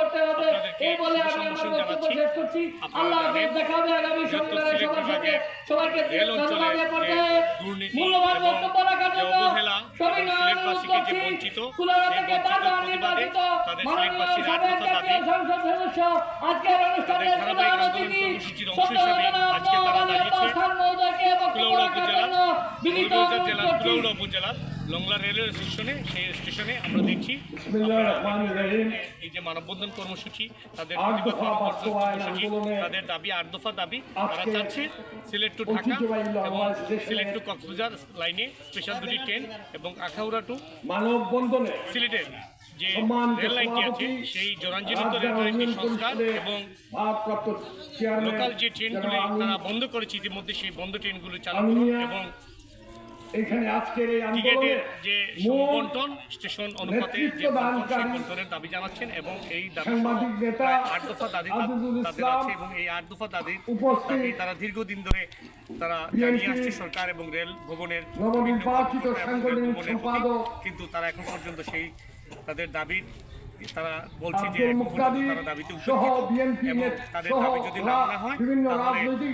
করতে হবে। এই বলে আমি আমার বক্তব্য শেষ করছি। আল্লাহ হাফেজ দেখা হবে আগামী সিলেট সবার সাথে সবাইকে ধন্যবাদ মূল্যবান বক্তব্য রাখার জন্য সবাই বঞ্চিত, কুলারা থেকে বারবার নির্বাচিত মাননীয় সাবেক জাতীয় সংসদ সদস্য আজকের অনুষ্ঠানের প্রধান অতিথি মহোদয়কে বক্তব্য রাখার জন্য বিনীত অনুরোধ করছি। লংলা রেলওয়ে স্টেশনে সেই স্টেশনে আমরা দেখছি। এই যে মানববন্ধন কর্মসূচি তাদের কর্মসূচি, তাদের দাবি আট দফা দাবি তারা চাচ্ছে সিলেট টু ঢাকা এবং সিলেট টু কক্সবাজার লাইনে স্পেশাল দুটি ট্রেন এবং আখাউড়া টু মানববন্ধনে সিলেটের যে রেল লাইনটি আছে সেই জরাঞ্জলিত রাজ্য রেল লাইনটি সংস্কার এবং লোকাল যে ট্রেনগুলি তারা বন্ধ করেছে ইতিমধ্যে সেই বন্ধ ট্রেনগুলো চালু করুন এবং এখানে আজকের এই আন্দোলনে যে বন্টন স্টেশন অনুপাতে যে বন্টনের দাবি জানাচ্ছেন এবং এই দাবি নেতা আট দফা দাবি তাদের আছে এবং এই আট দফা দাবি তারা দীর্ঘদিন ধরে তারা জানিয়ে আসছে সরকার এবং রেল ভবনের নবনির্বাচিত সাংগঠনিক সম্পাদক কিন্তু তারা এখন পর্যন্ত সেই তাদের দাবির তারা বলছে যে তারা দাবিতে তাদের দাবি যদি না হয়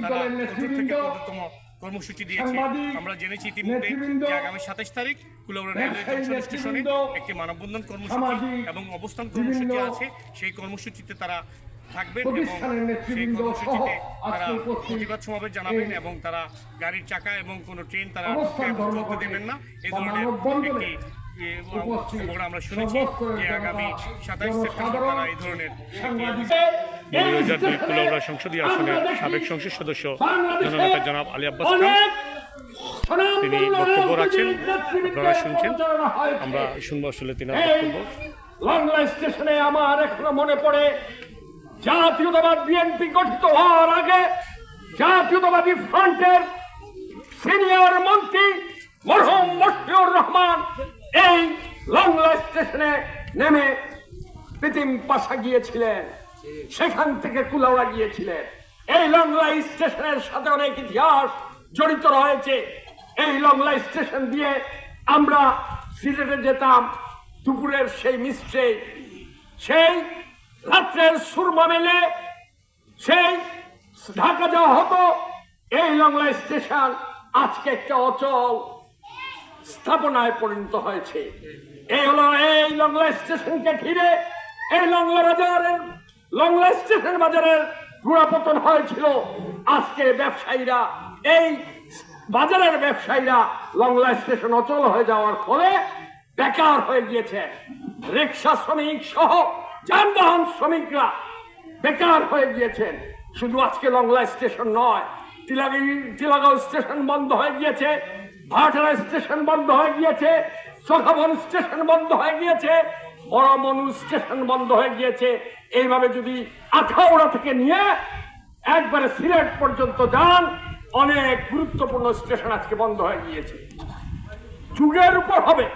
তাহলে তারা থেকে কর্মসূচি দিয়েছে। আমরা জেনেছি ইতিমধ্যে যে আগামী সাতাশ তারিখ কুলাউড়া রেলওয়ে জংশন স্টেশনে একটি মানববন্ধন কর্মসূচি এবং অবস্থান কর্মসূচি আছে। সেই কর্মসূচিতে তারা থাকবেন এবং সেই কর্মসূচিতে তারা প্রতিবাদ সমাবেশ জানাবেন এবং তারা গাড়ির চাকা এবং কোনো ট্রেন তারা চলতে দেবেন না। এই ধরনের একটি এ, আমরা শুনেছি যে আগামী সাতাইশ সেপ্টেম্বর তারা এই ধরনের মৌলভীবাজার দুই কুলাউড়া সংসদীয় আসনের সাবেক সংসদ সদস্য জননেতা জনাব আলী আব্বাস খান। তিনি বক্তব্য রাখছেন আপনারা শুনছেন। আমরা শুনব আসলে তিনার বক্তব্য। লংলা স্টেশনে আমার এখনও মনে পড়ে জাতীয়তাবাদ বিএনপি গঠিত হওয়ার আগে জাতীয়তাবাদী ফ্রন্টের সিনিয়র মন্ত্রী মরহুম মশিউর রহমান এই লংলা স্টেশনে নেমে প্রীতিম পাশা গিয়েছিলেন। সেখান থেকে কুলাউড়া গিয়েছিলেন। এই লংলা স্টেশনের সাথে অনেক ইতিহাস জড়িত রয়েছে। এই লংলা স্টেশন দিয়ে আমরা সিলেটে যেতাম, দুপুরের সেই মিস্ট্রে সেই রাত্রের সুরমা মেলে, সেই ঢাকা যাওয়া হতো। এই লংলা স্টেশন আজকে একটা অচল স্থাপনায় পরিণত হয়েছে। এই হলো এই লংলা স্টেশনকে ঘিরে এই লংলা বাজারের লংলা স্টেশন বাজারের গুড়াপতন হয়েছিল। আজকে ব্যবসায়ীরা, এই বাজারের ব্যবসায়ীরা লংলা স্টেশন অচল হয়ে যাওয়ার ফলে বেকার হয়ে গিয়েছে। রিক্সা শ্রমিক সহ যানবাহন শ্রমিকরা বেকার হয়ে গিয়েছেন। শুধু আজকে লংলা স্টেশন নয়, তিলাগি, তিলাগাঁও স্টেশন বন্ধ হয়ে গিয়েছে, ভাটারা স্টেশন বন্ধ হয়ে গিয়েছে সখাবন স্টেশন বন্ধ হয়ে গিয়েছে বড়মনু স্টেশন বন্ধ হয়ে গিয়েছে। এইভাবে যদি আখাউড়া থেকে নিয়ে একবারে সিলেট পর্যন্ত যান, অনেক গুরুত্বপূর্ণ স্টেশন আজকে বন্ধ হয়ে গিয়েছে। যুগের উপর হবে,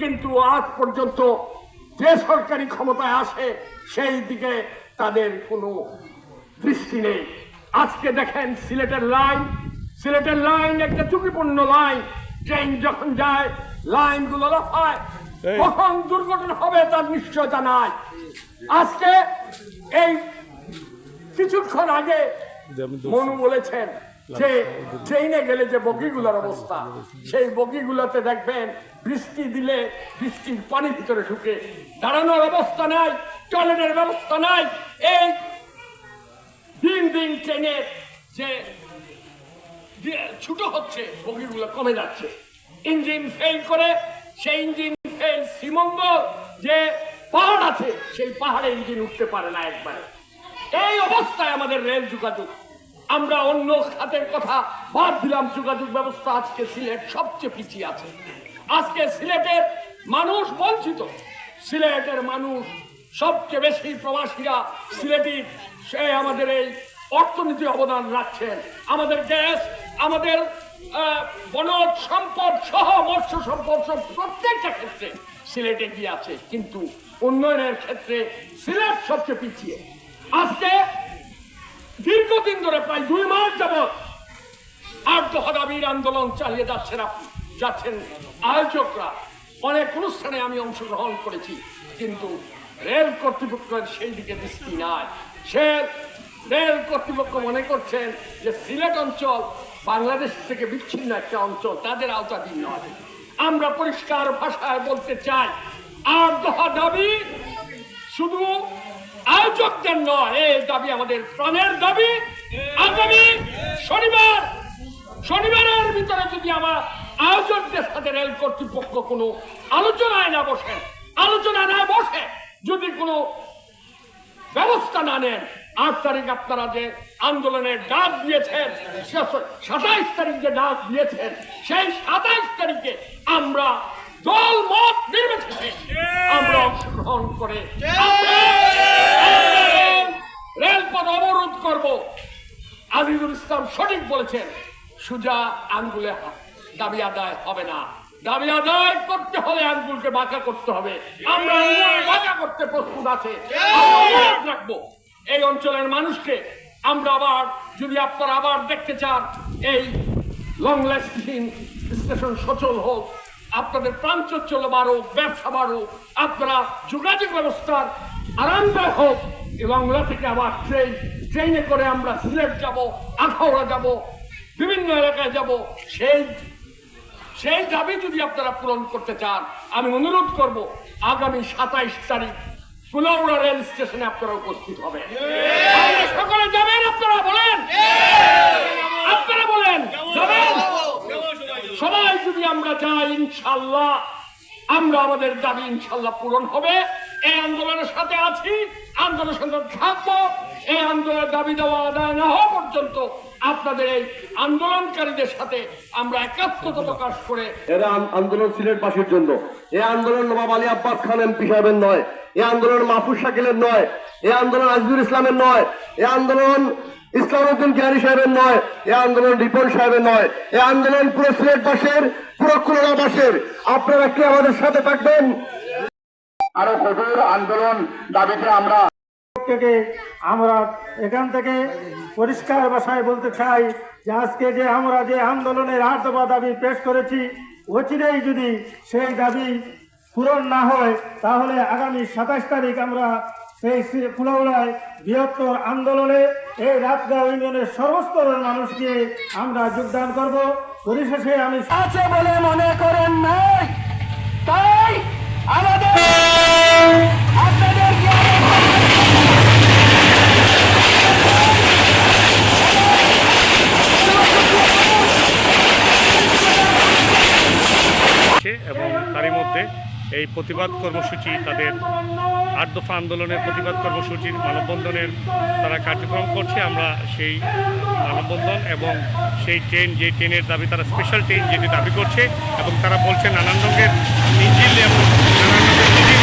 কিন্তু আজ পর্যন্ত যে সরকারি ক্ষমতায় আসে, সেই দিকে তাদের কোনো দৃষ্টি নেই। আজকে দেখেন সিলেটের লাইন সিলেটের লাইন একটা ঝুঁকিপূর্ণ লাইন। ট্রেন যখন যায়, লাইনগুলো লাফায় কখন দুর্ঘটনা হবে তার নিশ্চয়তা নাই আজকে এই কিছুক্ষণ আগে মনু বলেছেন যে ট্রেনে গেলে যে বগিগুলোর অবস্থা সেই বগিগুলোতে দেখবেন বৃষ্টি দিলে বৃষ্টির পানি ভিতরে ঢুকে। দাঁড়ানোর অবস্থা নাই টয়লেটের ব্যবস্থা নাই। এই দিন দিন ট্রেনের যে যে ছোট হচ্ছে বগিগুলো কমে যাচ্ছে। ইঞ্জিন ফেল করে সেই ইঞ্জিন ফেল শ্রীমঙ্গল যে পাহাড় আছে, সেই পাহাড়ে ইঞ্জিন উঠতে পারে না একবারে। এই অবস্থায় আমাদের রেল যোগাযোগ। আমরা অন্য খাতের কথা বাদ দিলাম, যোগাযোগ ব্যবস্থা আজকে সিলেট সবচেয়ে পিছিয়ে আছে। আজকে সিলেটের মানুষ বঞ্চিত। সিলেটের মানুষ সবচেয়ে বেশি প্রবাসীরা সিলেটি, সে আমাদের এই অর্থনীতি অবদান রাখছেন। আমাদের গ্যাস আমাদের বনজ সম্পদ সহ মৎস্য সম্পদ সব প্রত্যেকটা ক্ষেত্রে সিলেটে গিয়ে আছে, কিন্তু উন্নয়নের ক্ষেত্রে সিলেট সবচেয়ে পিছিয়ে। আজকে দীর্ঘদিন ধরে প্রায় দুই মাস যাবৎ আট দফা দাবির আন্দোলন চালিয়ে যাচ্ছেন আপনি, যাচ্ছেন আয়োজকরা। অনেক অনুষ্ঠানে আমি অংশগ্রহণ করেছি, কিন্তু রেল কর্তৃপক্ষের সেই দিকে দৃষ্টি নাই। সে রেল কর্তৃপক্ষ মনে করছেন যে সিলেট অঞ্চল বাংলাদেশ থেকে বিচ্ছিন্ন একটা অঞ্চল, তাদের আওতাধীন নয়। আমরা পরিষ্কার ভাষায় বলতে চাই আর দফা দাবি শুধু আয়োজকদের নয়, এই দাবি আমাদের প্রাণের দাবি। আগামী শনিবার, শনিবারের ভিতরে যদি আমার আয়োজকদের সাথে রেল কর্তৃপক্ষ কোনো আলোচনায় না বসেন আলোচনা না বসে যদি কোনো ব্যবস্থা না নেন আট তারিখ আপনারা যে আন্দোলনের ডাক দিয়েছেন সাতাইশ তারিখ যে ডাক দিয়েছেন, সেই সাতাইশ তারিখে আমরা দল মত নির্বিশেষে আমরা অংশগ্রহণ করে রেলপথ অবরোধ করব। আজিজুল ইসলাম সঠিক বলেছেন, সুজা আঙ্গুলে দাবি আদায় হবে না। দাবি আদায় করতে হলে আঙ্গুলকে বাঁকা করতে হবে। আমরা বাঁকা করতে প্রস্তুত আছে। রাখব। এই অঞ্চলের মানুষকে আমরা আবার, যদি আপনারা আবার দেখতে চান, এই লং লাস্টিং স্টেশন সচল হোক, আপনাদের প্রাঞ্চল বাড়ুক, ব্যবসা বাড়ুক, আপনারা যোগাযোগ ব্যবস্থার আরামদায়ক হোক এবং থেকে আবার ট্রেন ট্রেনে করে আমরা সিলেট যাব, আখাউড়া যাব, বিভিন্ন এলাকায় যাব। সেই সেই দাবি যদি আপনারা পূরণ করতে চান, আমি অনুরোধ করব, আগামী সাতাইশ তারিখ কুলাউড়া রেল স্টেশনে আপনারা উপস্থিত হবেন। সকলে যাবেন আপনারা বলেন। আপনারা বলেন যাবেন। সবাই যদি আমরা যাই ইনশাল্লাহ আমরা আমাদের দাবি ইনশাল্লাহ পূরণ হবে। এই আন্দোলনের সাথে আছি আন্দোলনের সাথে থাকব। এই আন্দোলনের দাবি দেওয়া আদায় না হওয়া পর্যন্ত আপনাদের এই আন্দোলনকারীদের সাথে আমরা একাত্মতা প্রকাশ করে এরা আন- আন্দোলন সিলেটবাসীর জন্য। এ আন্দোলন নবাব আলী আব্বাস খান এমপি সাহেবের নয়। এ আন্দোলন মাহফুজ শাকিলের নয়। এ আন্দোলন আজিজুল ইসলামের নয়। এ আন্দোলন ইসলামউদ্দিন কিয়ারি সাহেবের নয়। এ আন্দোলন রিপন সাহেবের নয়। এ আন্দোলন পুরো সিলেটবাসীর পুরো খুলনাবাসীর। আপনারা কি আমাদের সাথে থাকবেন? আরও কঠোর আন্দোলন দাবিতে আমরা থেকে আমরা এখান থেকে পরিষ্কার ভাষায় বলতে চাই যে আজকে যে আমরা যে আন্দোলনের আট দাবি পেশ করেছি, অচিরেই যদি সেই দাবি পূরণ না হয়, তাহলে আগামী সাতাশ তারিখ আমরা সেই ফুলাউড়ায় বৃহত্তর আন্দোলনে এই রাতগাঁও ইউনিয়নের সর্বস্তরের মানুষকে আমরা যোগদান করব। পরিশেষে আমি আছে বলে মনে করেন নাই। প্রতিবাদ কর্মসূচি, তাদের আট দফা আন্দোলনের প্রতিবাদ কর্মসূচির মানববন্ধনের তারা কার্যক্রম করছে। আমরা সেই মানববন্ধন এবং সেই ট্রেন, যে ট্রেনের দাবি, তারা স্পেশাল ট্রেন যেটি দাবি করছে এবং তারা বলছে নানান রঙের ইঞ্জিন এবং নানান রঙের ইঞ্জিন